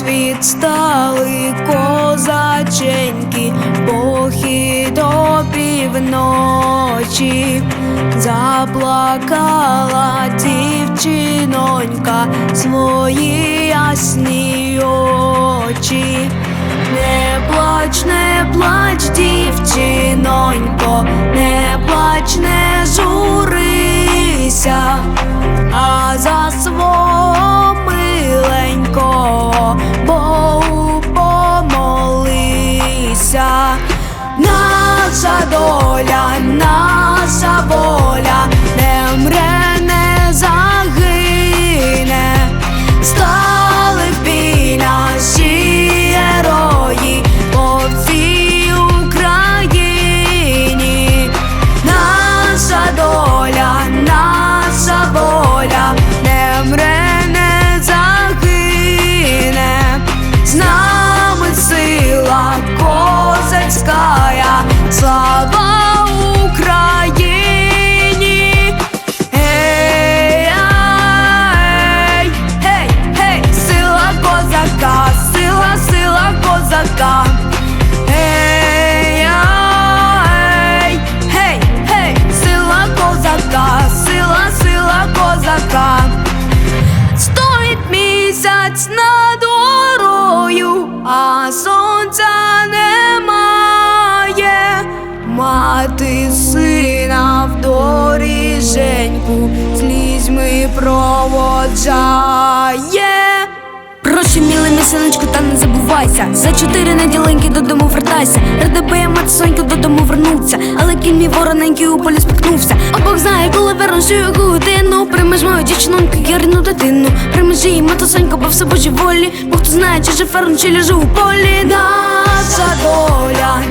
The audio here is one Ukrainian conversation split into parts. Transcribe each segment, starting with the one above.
Світ стали козаченьки, похід до півночі, заплакала дівчинонька свої ясні очі. Не плач, не плач, дівчинонько, не плач, не журися, а за свого Наша доля, сонця немає. Мати сина в доріженьку слізьми проводжає. Прошу, мілий мій синочку, та не забувайся. За чотири неділеньки додому вертайся. Рада би я мати соньку додому вернуться. Але кінь мій вороненький у полі спіткнувся. А Бог знає, коли вернусь його годину. Примеж мою дівчиноньку, ярину дитину. Примеж її матусоньку, бо все божі волі. Бо хто знає, чи же ферм, чи лежу у полі. Наша доля,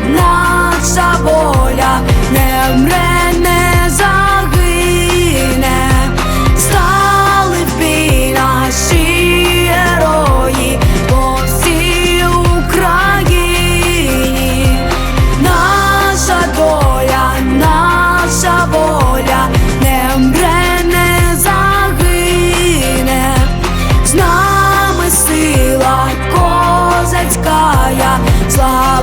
fly